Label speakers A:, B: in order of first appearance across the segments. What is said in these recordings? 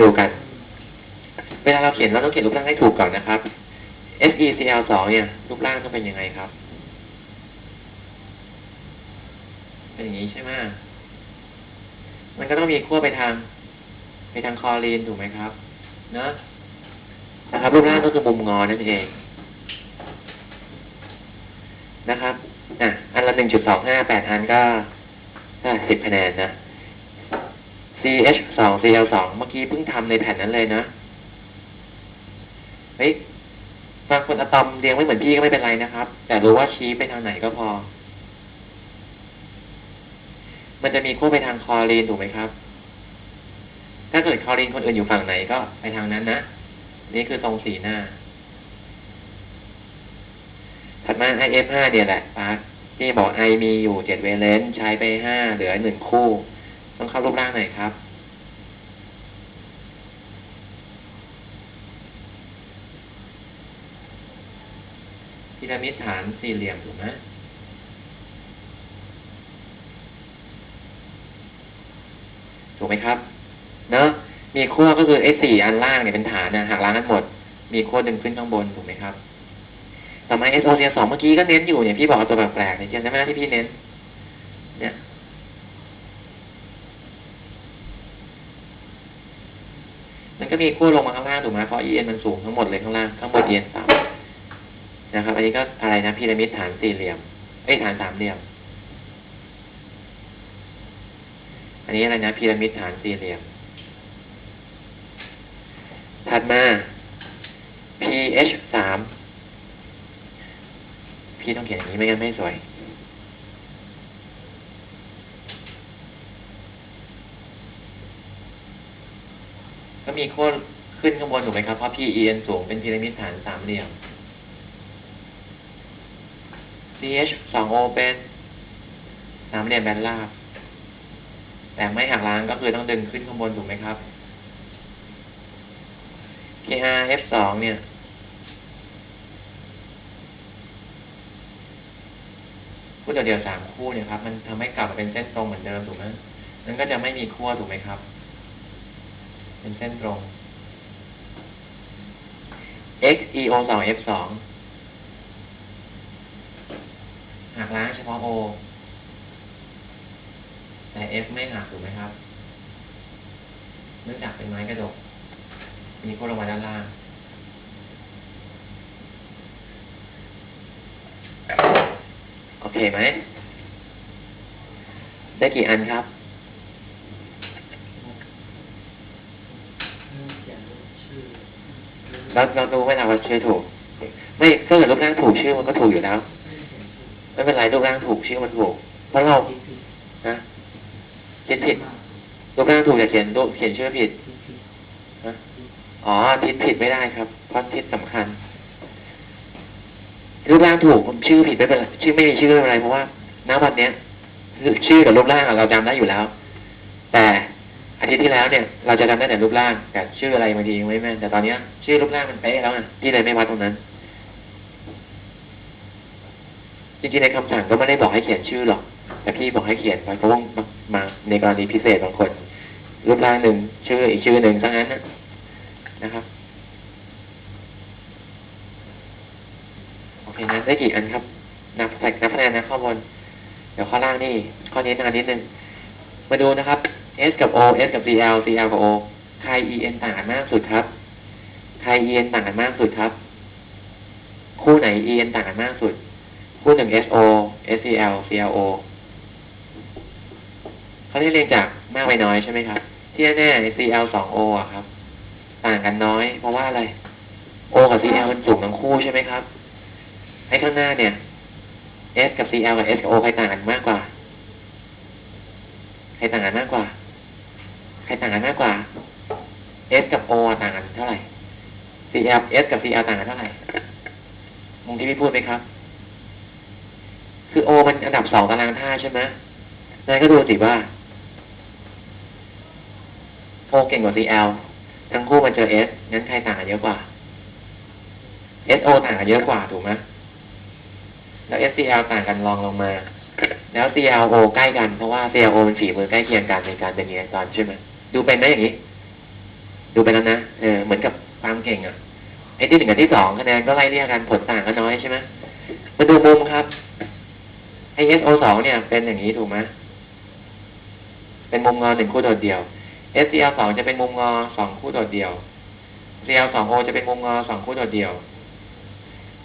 A: ดูกัน เวลาเราเขียนเราต้องเขียนรูปร่างให้ถูกก่อนนะครับ SECl 2 เนี่ย รูปร่างต้องเป็นยังไงครับ เป็นอย่างนี้ใช่ไหมมันก็ต้องมีขั้วไปทาง ไปทางคอรีนถูกไหมครับ เนอะนะครับรูปร่างก็คือมุมงอนั่นเองนะครับอะอันละหนึ่งจุดสองห้าแปดอันก็สิบคะแนนนะ CH สอง CL สองเมื่อกี้เพิ่งทำในแผ่นนั้นเลยนะ เฮ้ยบางคนอะตอมเรียงไม่เหมือนพี่ก็ไม่เป็นไรนะครับ แต่รู้ว่าชี้ไปทางไหนก็พอ มันจะมีคู่ไปทางคอรีนถูกไหมครับ ถ้าเกิดคอรีนคนอื่นอยู่ฝั่งไหนก็ไปทางนั้นนะ นี่คือตรงสีหน้า ถัดมา IF5 เนี่ยแหละปาร์คที่บอก I มีอยู่เจ็ดเวเลนซ์ใช้ไปห้าเหลือหนึ่งคู่ ต้องเข้ารูปร่างหน่อยครับ พีระมิดฐานสี่เหลี่ยมถูกไหมถูกไหมครับ เนอะมีขั้วก็คือไอ้สี่อันล่างเนี่ยเป็นฐานนะหักล้างกันหมด มีขั้วดึงขึ้นข้างบนถูกไหมครับต่อมา SO เซียสองเมื่อกี้ก็เน้นอยู่เนี่ยพี่บอกเอาตัวแปลกๆเนี่ยจำได้ไหมที่พี่เน้น เนี่ย มัน ก็มีขั้วลงมาข้างล่างถูกไหมเพราะ EN มันสูงทั้งหมดเลยข้างล่างข้างบน EN ต่ำนะครับ อันนี้ก็อะไรนะพีระมิดฐานสี่เหลี่ยมเอ้ฐานสามเหลี่ยม อันนี้อะไรนะพีระมิดฐานสี่เหลี่ยม ถัดมา pH สามพี่ต้องเขียนอย่างนี้ไม่งั้นไม่สวย ก็มีโค้ดขึ้นข้างบนถูกไหมครับ เพราะ PEN สูงเป็นพีระมิดฐานสามเหลี่ยม CH สอง O เป็นสามเหลี่ยมแบนราบ แต่ไม่หักล้างก็คือต้องดึงขึ้นข้างบนถูกไหมครับ KR F สองเนี่ยคู่เดียวๆสามคู่เนี่ยครับ มันทำให้กลับมาเป็นเส้นตรงเหมือนเดิมถูกไหมมันก็จะไม่มีขั้วถูกไหมครับ เป็นเส้นตรง x e o สอง f สองหักล้างเฉพาะ o แต่ f ไม่หักถูกไหมครับ เนื่องจากเป็นไม้กระดก มีขั้วลงมาด้านล่างโอเคไหม ได้กี่อันครับ เราเราดูไม่นานว่าชื่อถูก ไม่ถ้าเกิดรูปร่างถูกชื่อมันก็ถูกอยู่แล้ว ไม่เป็นไรรูปร่างถูกชื่อมันถูกเพราะเรานะเขียนผิดรูปร่างถูกแต่เขียนรูปเขียนชื่อผิดนะอ๋อทิศผิดไม่ได้ครับ เพราะทิศสำคัญรูปร่างถูกชื่อผิดไม่เป็นไรชื่อไม่มีชื่อไม่เป็นไรเพราะว่าณวันเนี้ยชื่อกับรูปร่างเราจำได้อยู่แล้ว แต่ อาทิตย์ที่แล้วเนี่ยเราจะจำได้แต่รูปร่างแต่ชื่ออะไรบางทียังไม่แม่นแต่ตอนเนี้ย ชื่อรูปร่างมันเป๊ะแล้วไงพี่เลยไม่วัดตรงนั้น จริงๆในคำสั่งก็ไม่ได้บอกให้เขียนชื่อหรอก แต่พี่บอกให้เขียนไว้เพราะว่ามาในกรณีพิเศษบางคน รูปร่างหนึ่งชื่ออีกชื่อหนึ่งซะงั้นนะนะครับโอเคนะได้กี่อันครับ นับใส่นับคะแนนนะข้อบน เดี๋ยวข้อล่างนี่ข้อนี้นานนิดนึงมาดูนะครับ S กับ O S กับ CL CL กับ O ใคร EN ต่างกันมากสุดครับ ใคร EN ต่างกันมากสุดครับ คู่ไหน EN ต่างกันมากสุด คู่หนึ่ง SO SCL CLO เขาได้เรียงจากมากไปน้อยใช่ไหมครับ ที่แน่ๆ CL สอง O อะครับ ต่างกันน้อย เพราะว่าอะไร O กับ CL มันสูงทั้งคู่ใช่ไหมครับให้ข้างหน้าเนี่ย S กับ CL กับ S กับ O ใครต่างกันมากกว่า ใครต่างกันมากกว่า ครต่างกันมากกว่า S กับ O ต่างกันเท่าไหร่ CL S กับ CL ต่างกันเท่าไหร่มงที่พี่พูดไหมครับ คือ O มันอันดับสองตารางธาตุใช่ไหมนายก็ดูสิว่า O เก่งกว่า CL ทั้งคู่มันเจอ S งั้นใครต่างกันเยอะกว่า SO ต่างกันเยอะกว่าถูกไหมแล้ว SCL ต่างกันรองลงมา แล้ว CLO ใกล้กันเพราะว่า CLO มันฝีมือใกล้เคียงกันในการเป็นอิเล็กตรอนใช่ไหม ดูเป็นไหมอย่างนี้ ดูไปแล้วนะเออเหมือนกับความเก่งอะไอ้ที่หนึ่งกับที่สองคะแนนก็ไล่เรียกกันผลต่างกันน้อยใช่ไหมมาดูมุมครับไอ้ SO สองเนี่ย เป็นอย่างนี้ถูกไหมเป็นมุมงอหนึ่งคู่โดดเดี่ยว SCL สองจะเป็นมุมงอสองคู่โดดเดี่ยว CL สอง O จะเป็นมุมงอสองคู่โดดเดี่ยว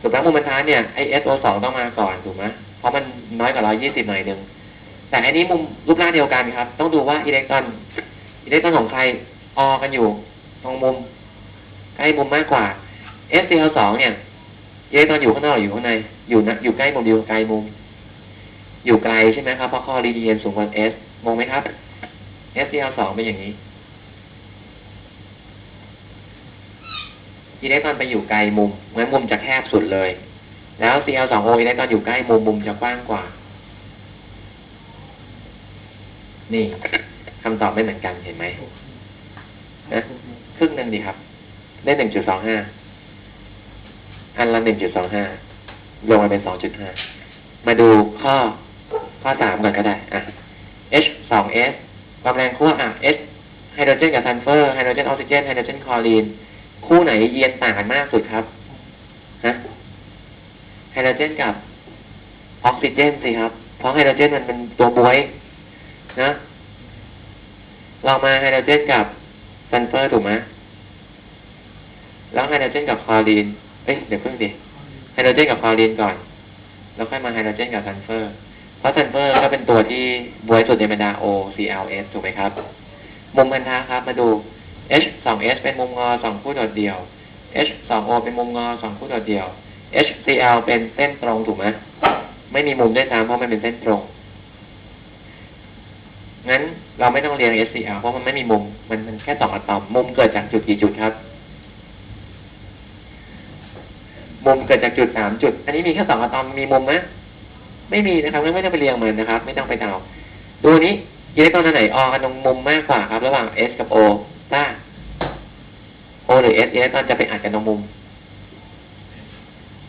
A: ถูกไหมมุมบรรทัดเนี่ยไอ้ SO สองต้องมาก่อนถูกไหมเพราะมันน้อยกว่าร้อยยี่สิบหน่อยหนึ่งแต่อันนี้มุมรูปร่างเดียวกันครับ ต้องดูว่าอิเล็กตรอน อิเล็กตรอนของใครออกันอยู่ ตรงมุม ใกล้มุมมากกว่า SCL สองเนี่ยอิเล็กตรอนอยู่ข้างนอกอยู่ข้างใน อยู่นะอยู่ใกล้มุมอยู่ไกลมุม อยู่ไกลใช่ไหมครับเพราะข้อรีดีเอ็นสูงกว่า S งงไหมครับ SCL สองเป็นอย่างนี้อิเล็กตรอนไปอยู่ไกลมุมงั้นมุมจะแคบสุดเลย แล้ว Cl 2 O อิเล็กตรอนอยู่ใกล้มุมมุมจะกว้างกว่า นี่ คำตอบไม่เหมือนกันเห็นไหมนะครึ่งหนึ่งดีครับ ได้หนึ่งจุดสองห้าอันละหนึ่งจุดสองห้าลงมาเป็นสองจุดห้ามาดูข้อข้อสามก่อนก็ได้อะ H สอง S ความแรงขั้วอะ H ไฮโดรเจนกับซัลเฟอร์ไฮโดรเจนออกซิเจนไฮโดรเจนคลอรีนคู่ไหนเยียนต่างกันมากสุดครับฮะไฮโดรเจนกับออกซิเจนสิครับ เพราะไฮโดรเจนมันเป็นตัวบวยนะ เรามาไฮโดรเจนกับซัลเฟอร์ถูกไหมแล้วไฮโดรเจนกับคลอรีน เอ้ยเดี๋ยวเพิ่งดิ ไฮโดรเจนกับคลอรีนก่อน แล้วค่อยมาไฮโดรเจนกับซัลเฟอร์ เพราะซัลเฟอร์ก็เป็นตัวที่บวยสุดในบรรดา O ClS ถูกไหมครับ มุมพันธะครับ มาดู H 2 S เป็นมุมงอสองคู่โดดเดี่ยว H 2 O เป็นมุมงอสองคู่โดดเดี่ยว HCl เป็นเส้นตรงถูกไหมไม่มีมุมด้วยซ้ำเพราะมันเป็นเส้นตรง งั้นเราไม่ต้องเรียน SCl เพราะมันไม่มีมุม มันมันแค่สองอะตอม มุมเกิดจากจุดกี่จุดครับ มุมเกิดจากจุดสามจุด อันนี้มีแค่สองอะตอม มีมุมไหมไม่มีนะครับงั้นไม่ต้องไปเรียงมันนะครับ ไม่ต้องไปเดาดูอันนี้อิเล็กตรอนไหนออกันตรงมุมมากกว่าครับ ระหว่าง S กับ O ถ้า O หรือ S อิเล็กตรอนจะไปอัดกันตรงมุม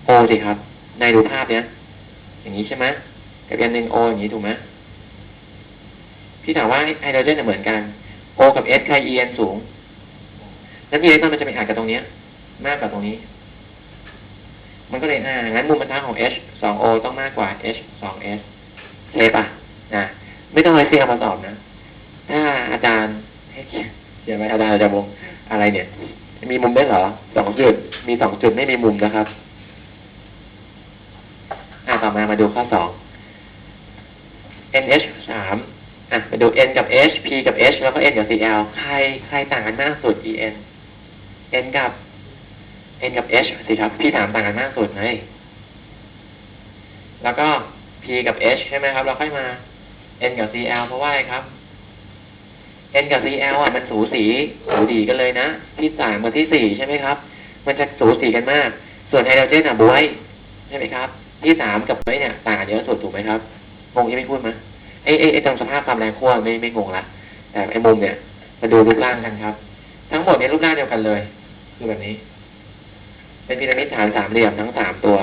A: O สิครับ ในดูภาพเนี้ยอย่างนี้ใช่ไหมกับอันหนึ่ง O อย่างนี้ถูกไหม พี่ถามว่าไฮโดรเจนเนี่ยเหมือนกัน O กับ S ใคร EN สูงนั้นอิเล็กตรอนมันจะไปอัดกันตรงเนี้ย มากกว่าตรงนี้ มันก็เลยอ่างั้นมุมบรรทัดของ H 2 O ต้องมากกว่า H 2 S เซฟอะนะไม่ต้องให้เซียมาตอบนะถ้าอาจารย์ให้เขียนเขียนไว้อาจารย์อาจารย์วงอะไรเนี่ย มีมุมได้เหรอสองจุด มีสองจุดไม่มีมุมนะครับ อ่าต่อมามาดูข้อสอง NH สาม อะมาดู N กับ H P กับ H แล้วก็ N กับ Cl ใครใครต่างกันมากสุด En N กับ N กับ H สิครับพี่ถามต่างกันมากสุดไงแล้วก็ P กับ H ใช่ไหมครับ เราค่อยมา N กับ Cl เพราะว่าอะไรครับ N กับ Cl อะมันสูสีสูดีกันเลยนะ ที่สามกับที่สี่ใช่ไหมครับ มันจะสูสีกันมาก ส่วนไฮโดรเจนอะบวยใช่ไหมครับ ที่สามกับบวยเนี่ยต่างกันเยอะสุดถูกไหมครับงงที่ไม่พูดไหม ไอ้ไอ้ไอ้ตรงสภาพความแรงขั้วไม่ไม่งงละแต่ไอ้มุมเนี่ยมาดูรูปร่างกันครับ ทั้งหมดเนี่ยรูปร่างเดียวกันเลย คือแบบนี้ เป็นพีระมิดฐานสามเหลี่ยมทั้งสามตัว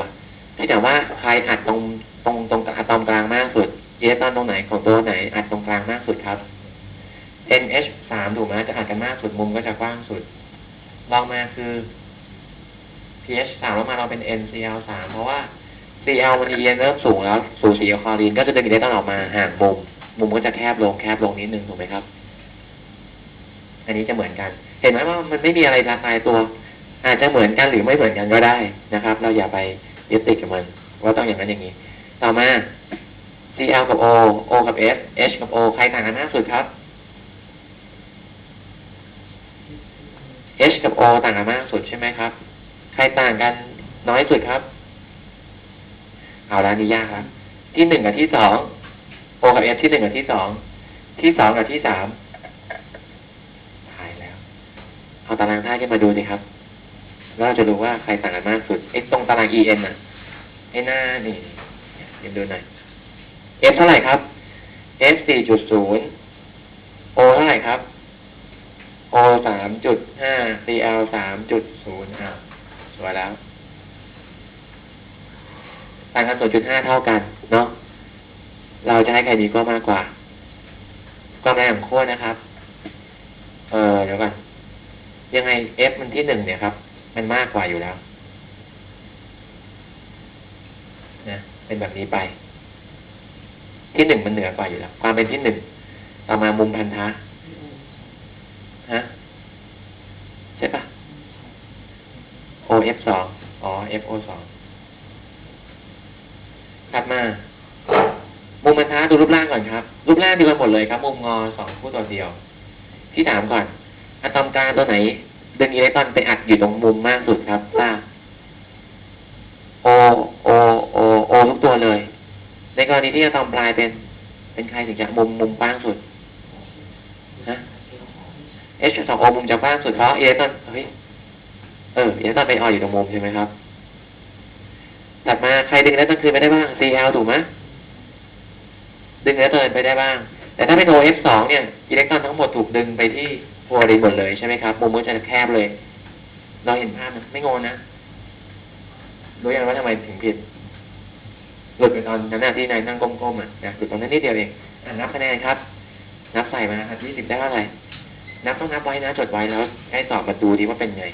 A: ที่ถามว่าใครอัดตรงตรงตรงอะตอมกลางมากสุดเยตอนตรงไหนของตัวไหนอัดตรงกลางมากสุดครับ NH สามถูกไหมจะอัดกันมากสุดมุมก็จะกว้างสุดลองมาคือ pH สามแล้วมาเราเป็น NCl สามเพราะว่า Cl มันเย็นเริ่มสูงแล้วสูสีกับคลอรีนก็จะดึงอิเล็กตรอนออกมาห่างมุม มุมก็จะแคบลงแคบลงนิดนึงถูกไหมครับ อันนี้จะเหมือนกัน เห็นไหมว่ามันไม่มีอะไรตายตัว อาจจะเหมือนกันหรือไม่เหมือนกันก็ได้นะครับ เราอย่าไปยึดติดกับมัน ว่าต้องอย่างนั้นอย่างนี้ ต่อมา Cl กับ O O กับ S H กับ O ใครต่างกันมากสุดครับ H กับ O ต่างกันมากสุดใช่ไหมครับ ใครต่างกันน้อยสุดครับ เอาแล้วนี่ยากครับที่หนึ่งกับที่สอง O กับ S ที่หนึ่งกับที่สองที่สองกับที่สามตายแล้ว เอาตารางธาขึ้นมาดูสิครับแล้วเราจะรู้ว่าใครต่างกันมากสุดไอ้ตรงตาราง EN อะไอ้หน้านี่เดี๋ยวดูหน่อย F เท่าไหร่ครับ F สี่จุดศูนย์ O เท่าไหร่ครับ O สามจุดห้า Cl สามจุดศูนย์อ้าวสวยแล้ว ต่างกันศูนจุดห้าเท่ากัน เนาะ เราจะให้ใครมีก็มากกว่า ความแรงของขั้วนะครับ เออเดี๋ยวก่อน ยังไง F มันที่หนึ่งเนี่ยครับ มันมากกว่าอยู่แล้ว นะ เป็นแบบนี้ไป ที่หนึ่งมันเหนือกว่าอยู่แล้ว ความเป็นที่หนึ่ง ต่อมามุมพันธะ ฮะ ใช่ปะ O F สองอ๋อ F O สอง ถัดมา มุมบรรทัดดูรูปร่างก่อนครับ รูปร่างเดียวกันหมดเลยครับมุมงอสองคู่ตัวเดียว ที่ถามก่อนอะตอมกลางตัวไหนดึงอิเล็กตรอนไปอัดอยู่ตรงมุมมากสุดครับทราบ O O O O ทุกตัวเลย ในกรณีที่อะตอมปลายเป็น เป็นใครถึงจะมุมมุมกว้างสุดฮะ H สอง O มุมจะกว้างสุดเพราะอิเล็กตรอนเฮ้ยเอออิเล็กตรอนไปออยอยู่ตรงมุมใช่ไหมครับ ถัดมาใครดึงอิเล็กตรอนคืนไปได้บ้าง Cl ถูกไหมดึงอิเล็กตรอนไปได้บ้าง แต่ถ้าเป็น OF สองเนี่ยอิเล็กตรอนทั้งหมดถูกดึงไปที่ฟลูออรีหมดเลยใช่ไหมครับมุมมันจะแคบเลย เราเห็นภาพมันไม่งงนะรู้ยังว่าทำไมถึงผิดหลุดไปตอนนั้นนะที่นายนั่งก้มๆอะนะหลุดตรงนั้นนิดเดียวเองอะนับคะแนนครับ นับใส่มาครับยี่สิบได้เท่าไหร่นับต้องนับไว้นะจดไว้แล้วให้สอบมาดูดีว่าเป็นไง